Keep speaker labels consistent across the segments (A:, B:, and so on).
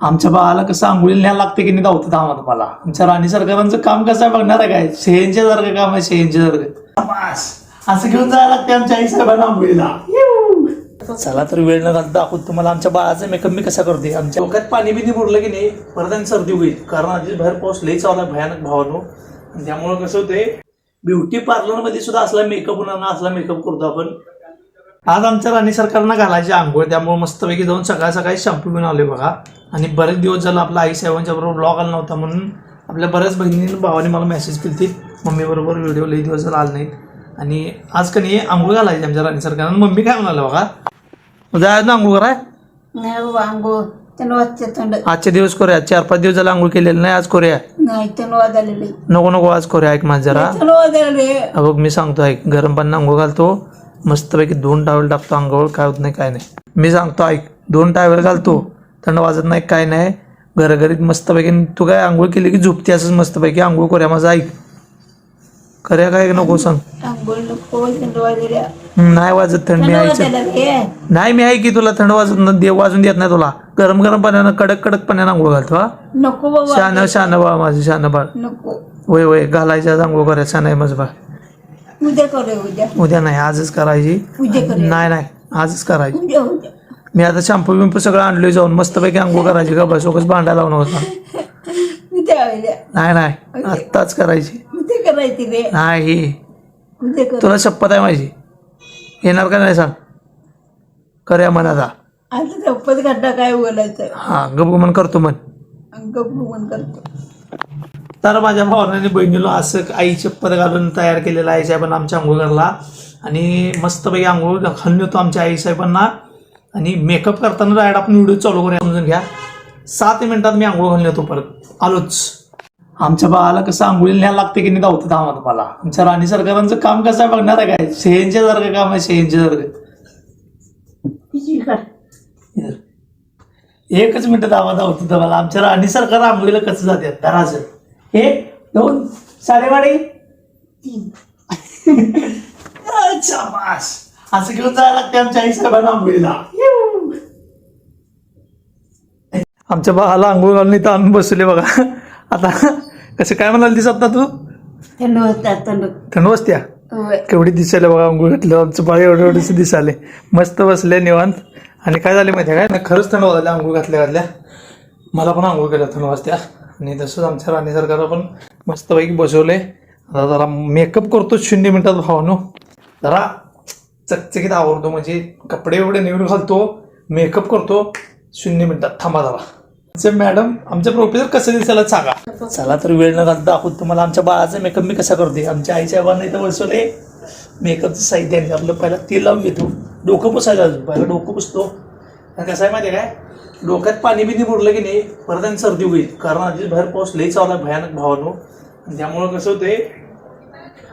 A: आमच्या बाळाला कसं आंघोळीला न्यायला लागते की नाही धावतं धावा तुम्हाला? आमच्या राणी सरकारांचं काम कसं आहे बघणार आहे काय? शेहनच्या सारखं काम आहे शेहनच्या सारखं असं घेऊन जायला लागते आमच्या आई साहेबांना आंघोळीला. चला तर वेळ न घालता दाखवत तुम्हाला आमच्या बाळाचा मेकअप मी कसा करते आमच्या डोक्यात पाणी बिनी बुडलं की नाही परत आणि सर्दी होईल. कारण आधीच बाहेर पाऊस लई चालू आहे भयानक भावानो. त्यामुळे त्यामुळं कसं होतंय ब्युटी पार्लरमध्ये सुद्धा असला मेकअप होणार असला मेकअप करतो आपण. आज आमच्या राणी सरकारनं घालायची आंघोळ त्यामुळे मस्तपैकी जाऊन सकाळ सकाळी शॅम्पू घेऊन आले बघा. आणि बरेच दिवस झाला आपला आई साहेबांच्या बरोबर ब्लॉग आला नव्हता म्हणून आपल्या बऱ्याच बहिणींनी भावाने मला मेसेज केली मम्मी बरोबर व्हिडिओ लई दिवस झाला आले नाहीत. आणि आज कधी आंघोळ घालायची आमच्या राणी सरकारनं. मम्मी काय म्हणाले बघा? उद्या आज ना आंघोळ कराय?
B: नाही बाबा थंड
A: आजचे दिवस करूया. चार पाच दिवस झाला आंघोळ केलेलं नाही आज करूया. नको नको आज करूया. ऐक माझ जरा. बघ मी सांगतो ऐक. गरम पाणी आंघोळ घालतो. मस्तपैकी दोन टावेल टाकतो अंगावर काय होत नाही काय नाही. मी सांगतो ऐक दोन टावेल घालतो थंड वाजत नाही काय नाही. घरघरीत मस्तपैकी तू काय आंघोळ केली की झोपते असंच मस्तपैकी आंघोळ करूया माझं ऐक. करूया काय नको सांग. नाही वाजत थंड मी नाही मी आहे की तुला थंड वाजत न- दे वाजून देत नाही तुला. गरम गरम पाण्यानं कडक कडक पाण्यानं आंघोळ घालतो हा. शान शान बाळ माझं शान बाळ.
B: नको.
A: वय वय घालायच्या आंघोळ करायचं शान आहे माझं बाळ.
B: उद्या करूया उद्या.
A: उद्या नाही आजच करायची.
B: उद्या करूया.
A: नाही नाही आजच करायची.
B: उद्या उद्या.
A: मी आता शॅम्पू बिंपू सगळं आणलोय जाऊन मस्तपैकी आंघोळ करायची का बस उगाच भांडायला लावून होता.
B: उद्या उद्या
A: नाही नाही आत्ताच करायची.
B: उद्या करायची रे.
A: नाही.
B: उद्या कर.
A: तुला शपथ आहे माझी. येणार का नाही सांग? करूया मन आता.
B: आता चप्पत खड्डा काय बोलायचं?
A: हा गपगुमन करतो मन
B: गप्पू करतो.
A: तर माझ्या भावाने आणि बहिणीला असं आई चप्पल घालून तयार केलेलं आई साहेबांना आमच्या आंघोळ घालला आणि मस्तपैकी आंघोळ घालून येतो आमच्या आई साहेबांना. आणि मेकअप करताना डायरेक्ट आपण व्हिडिओ चालू करूया समजून घ्या. सात मिनिटात मी आंघोळ घालून येतो परत. आलोच. आमच्या बाळाला कसं आंघोळीला न्यायला लागते की नाही धावतं धावा तुम्हाला आमच्या राणी सरकारांचं काम कसं आहे बघणार आहे काय? शेहनच्या सारखं काम आहे सारखं इधर. एकच मिनिट दावा धावतो तुम्हाला आमच्या राणी सरकार आंघोळीला कसं जाते दराचं एक दोन साडेवाडी. अच्छा असं घेऊन जायला लागते आमच्या आई साहेबांना आमच्या बाळाला आंघोळ घालून इथं आणून बसले बघा. आता कसं काय म्हणाल दिसत ना तू?
B: थंड वाजतात थंड.
A: केवढी दिसायला बघा आंघोळ घातलं आमचं बाळ एवढे एवढेच दिसाले मस्त बसले निवांत. आणि काय झाले माहिती आहे काय? नाही खरंच थंड वाजल्या आंघोळ घातल्या घातल्या. मला पण आंघोळ केल्या थंड वाजत्या. आणि तसंच आमच्या राणी सरकारला पण मस्तपैकी बसवले आता जरा मेकअप करतो शून्य मिनिटात भावानो. जरा चकचकीत आवडतो म्हणजे कपडे एवढे निवडून घालतो मेकअप करतो शून्य मिनिटात थांबा जरा. आमचे मॅडम आमच्या प्रोफेसर कसं दिसायला सांगा. चला तर वेळ न घालता दाखवत तुम्हाला आमच्या बाळाचा मेकअप मी कसा करते आमच्या आईच्या बाबांना इथं बसवले मेकअपचं साहित्य आहे. आपलं पहिला तेल लावून घेतो. डोकं पुसायला अजून. पहिला डोकं पुसतो. आणि कसं आहे माहिती आहे काय? डोक्यात पाणी बिनी बुडलं की नाही परत आणि सर्दी होईल. कारण आधीच बाहेर पाऊस लई चावला भयानक भावानो. त्यामुळं कसं होतंय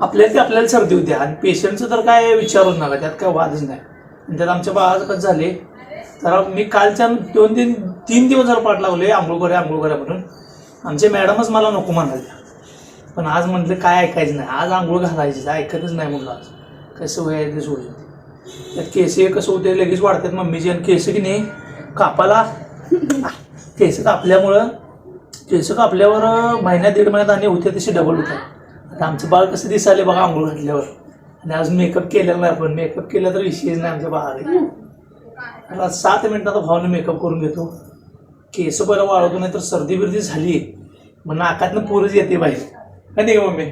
A: आपल्याला ते आपल्याला सर्दी होते. आणि पेशंटचं तर काय विचारूच नका त्यात काय वादच नाही. आणि त्यात आमच्या बाळाचं कसं झाले तर मी कालच्या दोन तीन तीन दिवस जर पाठ लावले आंघोळ करूया आंघोळ करूया म्हणून. आमचे मॅडमच मला नको म्हणाल्या पण आज म्हटलं काय ऐकायचं नाही. आज आंघोळ घालायची ऐकतच नाही म्हणलं आज. कसं वय ते. सोडून त्यात केस कसं होते लगेच वाढतात मम्मीची आणि केस की नाही कापाला. केस कापल्यामुळं केस कापल्यावर महिन्यात दीड महिन्यात आणि होते तसे डबल होतात. आता आमचं बाळ कसं दिसायले बघा आंघोळ घातल्यावर. आणि अजून मेकअप केलेला नाही पण मेकअप केला तर विषयच नाही आमच्या बाळाला. आता सात मिनिटात भावानं मेकअप करून घेतो. केस पहिला वाळवतो नाही तर सर्दी बिर्दी झाली. मग नाकातनं पोरच येते बाहेर. नाही का मम्मी?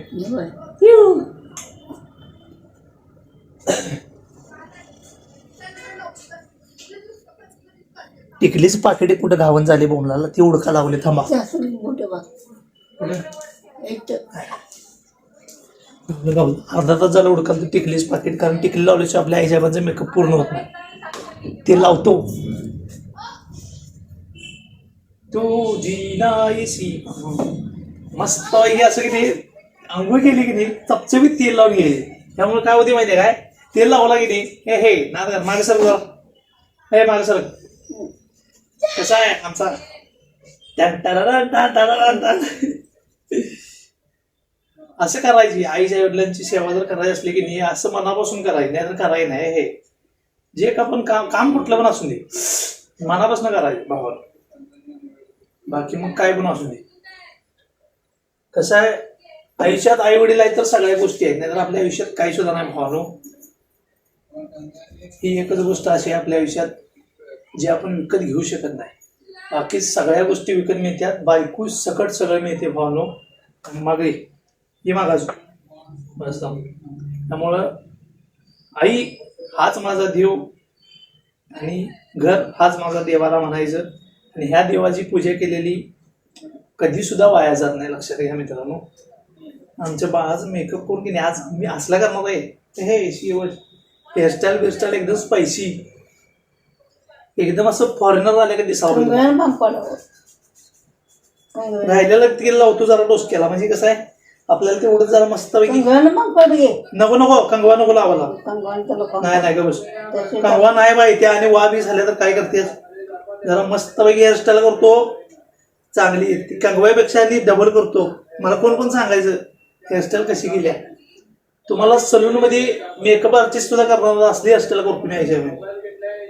A: टिकलीच पाकिटे कुठं घावन झाली बोमलाला? ती उडका लावली थांबा.
B: मोठं एक
A: अर्धा तास झाला उडका तर टिकलीच पाकिट कारण टिकली लावल्याशिवाय आपल्या आईसाहेबांचा मेकअप पूर्ण होत नाही. ते लावतो. तू जीनायसी मस्त पैकी असं की ते आंघोळ केली की नाही चपचपीत तेल लावून घ्यायचे त्यामुळे काय होते माहितीये काय? तेल लावला की नाही हे हे कर मागे सर हे मागे सर. कसा आहे आमचा? असं करायची आईच्या वडिलांची सेवा जर करायची असली की नाही असं मनापासून करायची नाही तर करायचं नाही हे. जे का पण काम काम कुठलं पण असू दे. मनापासून करायचं भावाला. बाकी मग काय पण असू दे. कसं आहे आयुष्यात आई वडील आहेत तर सगळ्या गोष्टी आहेत नाहीतर आपल्या आयुष्यात काही सुद्धा नाही भावानो. ही एकच गोष्ट अशी आहे आपल्या आयुष्यात जे आपण विकत घेऊ शकत नाही बाकी सगळ्या गोष्टी विकत मिळतात बायको सकट सगळं मिळते भावनो मागे ही मागाजू बस त्यामुळं आई हाच माझा देव आणि घर हाच माझा देवाला म्हणायचं आणि ह्या देवाची पूजा केलेली कधीसुद्धा वाया जात नाही लक्षात घ्या मित्रांनो आमच्या बाळाच मेकअप करून की नाही आज मी असला करणार आहे हे शेवट हेअरस्टाईल बिअरस्टाईल एकदम स्पायसी एकदम असं फॉरेनर आले का दिसावं
B: कंगव्यानं भांग पाडावं कंगव्यानं
A: राहिलेलं तिला लावतो जरा डोसक्याला म्हणजे कसं आहे आपल्याला तेवढं जरा मस्त पैकी
B: कंगव्यानं भांग पाड घे.
A: नको नको कंगवा नको लावायला.
B: कंगवान त्याला
A: नाही नाही का बस. कंगवा नाही बाई त्या आणि वा बी झाल्या तर काय करते जरा मस्त पैकी हेअरस्टाईल करतो. चांगली ती कंगव्यापेक्षा आणि डबल करतो. मला कोण कोण सांगायचं? हेअरस्टाईल कशी केल्या? तुम्हाला सलून मध्ये मेकअप आर्टिस्ट सुद्धा करणार असली हेअरस्टाईल करतो मी यायच्या वेळी.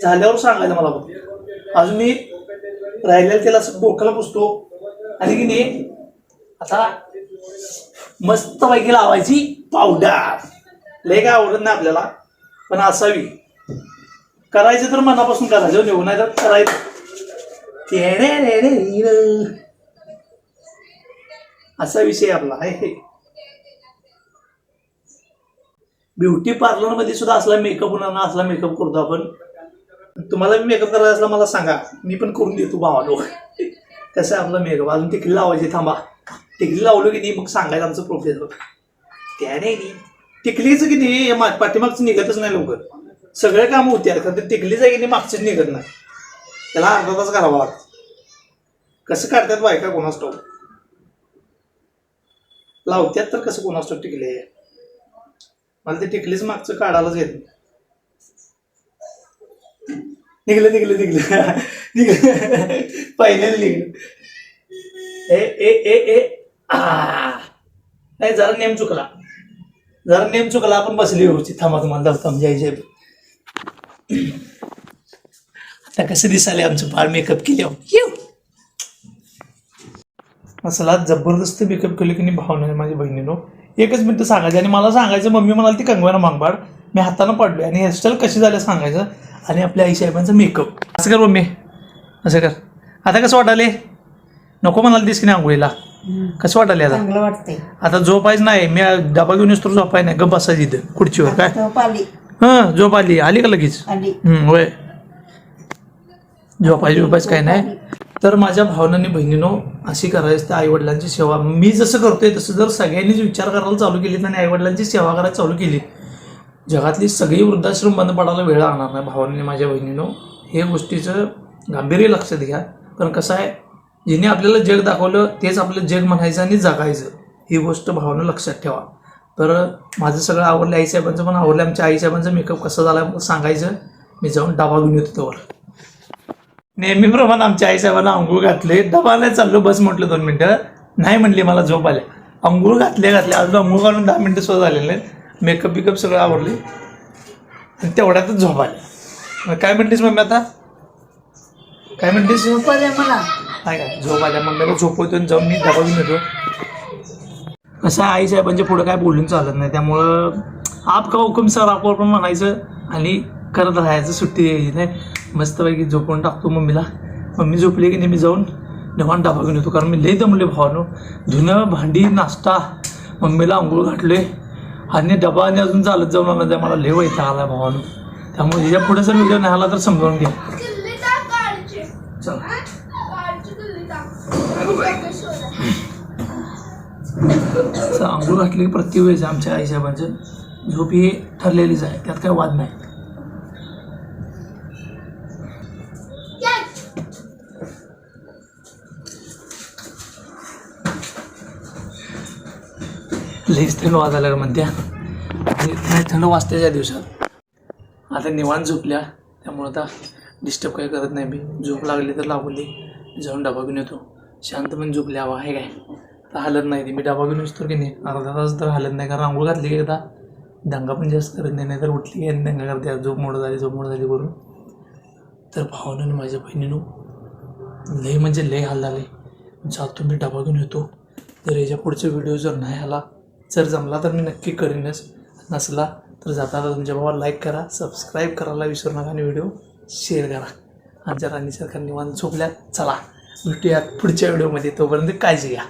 A: झाल्यावर सांगायला मला बघ अजून मी राहिलेलं त्याला असं डोक्याला पुसतो. आणि की नाही आता मस्त पैकी लावायची पावडर लय काय आवडत नाही आपल्याला पण असावी. करायचं तर मनापासून करायचं नेऊ नाही तर करायचं. तेडेरेडेरे. असा विषय आपला आहे. ब्युटी पार्लरमध्ये सुद्धा असला मेकअप होणार ना असला मेकअप करतो आपण. तुम्हाला मेकअप करायचा असला मला सांगा. मी पण करून देतो भावालो. कसं आहे आपला मेकअप अजून टिकली लावायची थांबा. टिकली लावलो की नाही मग सांगायचं आमचं प्रोफेसर त्याने नाही टिकलीचं की नाही मा- पाठीमागचं निघतच नाही लवकर. सगळे कामं होते कारण ते टिकलीच आहे की नाही मागचंच निघत नाही. त्याला अर्धा तास करावा लागतो. कसं काढतात बायका कोणास ठाऊक लावत्यात तर कसं कोणास ठाऊक टिकले? मला ते टिकलीच मागचं काढायलाच येत नाही. निघलं निघलं निघलं. निघलं. पहिल्याला निघलं. ए ए ए ए. आ. नाही जरा नेम चुकला. जरा नेम चुकला आपण बसली व्यवस्थित. थांबा तुम्हाला आमच्या आई साहेब आता कसं दिसाले आमचं बाळ मेकअप केल्यावर? असला जबरदस्त मेकअप केलं की नाही भावना माझ्या बहिणीनो. एकच मिनिट सांगायचं आणि मला सांगायचं मम्मी म्हणाल ती कंगवाना मागबाड मी हातानं पाडलोय. आणि हेअरस्टाईल कशी झालं सांगायचं? आणि आपल्या आई साहेबांचं मेकअप असं कर मम्मी. असं कर. आता कसं वाटाले नको म्हणाल दिस की नाही आंघोळीला. कसं वाटाले आता?
B: चांगलं
A: आता झोपायच नाही. मी डबा घेऊन येतो झोपाय नाही. गप बसायची इथं खुर्चीवर. काय?
B: झोप आली.
A: हां झोप आली. आली का लगेच?
B: आली.
A: हम्म, होय. झोपायची झोपायच काय नाही. तर माझ्या भावनांनी बहिणीनो अशी करायची त्या आईवडिलांची सेवा. मी जसं करतोय तसं जर सगळ्यांनीच विचार करायला चालू केली आणि आईवडिलांची सेवा करायला चालू केली जगातली सगळी वृद्धाश्रम बंद पडायला वेळ लागणार नाही भावांनी माझ्या बहिणीनो. हे गोष्टीचं गांभीर्य लक्षात घ्या. कारण कसं आहे जिने आपल्याला जग दाखवलं तेच आपलं जग म्हणायचं आणि जगायचं. ही गोष्ट भावानं लक्षात ठेवा. तर माझं सगळं आवडलं आईसाहेबांचं पण आवडलं आमच्या आईसाहेबांचा मेकअप कसा झाला सांगायचं. मी जाऊन डबा घेऊन येतो त्यावर नेहमीप्रमाणे आमच्या आईसाहेबांना अंघोळ घातले. डबाला चाललो बस म्हटलं दोन मिनटं. नाही म्हणली मला झोप आल्या अंघोळ घातले घातले अजून अंघोळ घालून दहा मिनटं सुद्धा झालेले नाहीत. मेकअप बिकअप सगळं आवडले आणि तेवढ्यातच झोप आली. मग काय म्हणलीस मम्मी आता? काय म्हणलीस?
B: झोप आली मला.
A: काय काय झोप आल्या मम्मीला झोपवतो आणि जाऊन मी घेऊन येतो कसं आहे आई साहेबांच्या पुढे काय बोलून चालत नाही. त्यामुळं आप का हुकुम सर आप पण म्हणायचं. आणि करत राहायचं. सुट्टी द्यायची नाही. मस्तपैकी झोपून टाकतो मम्मीला. मम्मी झोपली की नाही मी जाऊन? निवांत डबा घेऊन येतो कारण मी लई दमले भावानो. धुणं भांडी नाश्ता. मम्मीला आंघोळ घातले आणि डबा आणि अजून चालत जाऊन आला त्या मला लय इथं आला भावानं. त्यामुळे ह्याच्या पुढे जर व्हिडिओ नाही आला तर समजावून घ्या चला. आंघोळ घातली की प्रत्येक वेळेस आमच्या आईसाहेबांचं झोप ही ठरलेलीच आहे त्यात काही वाद नाही. लईच थंड वाजायला लागलं म्हणत्या. नाही थंड वाजते या दिवसात. आता निवांत झोपल्या. त्यामुळं आता डिस्टर्ब काही करत नाही मी. झोप लागली तर लागली. जाऊन डबा घेऊन येतो. शांत पण झोपली. हवा आहे काय? आता हलत नाही ती. मी डबा घेऊन असतो की नाही? अर्धा तास तर हलत नाही. कारण आंघोळ घातली की एकदा दंगा पण जास्त करत नाही. नाहीतर उठली की आणि दंगा करते. झोप मोड झाली झोप मोड झाली करून. तर भावनाने माझ्या बहिणीनं लय म्हणजे लय हाल झाले. जातो मी डबा घेऊन येतो. तर याच्या पुढचा व्हिडिओ जर नाही आला जर जमला तर मी नक्की करीनच नसला तर जाताना तुमच्या बाबा लाईक करा सबस्क्राईब करायला विसरू नका आणि व्हिडिओ शेअर करा. आमच्या राणी सरकार निवांत झोपल्या. चला भेटूया पुढच्या व्हिडिओमध्ये तोपर्यंत काळजी घ्या.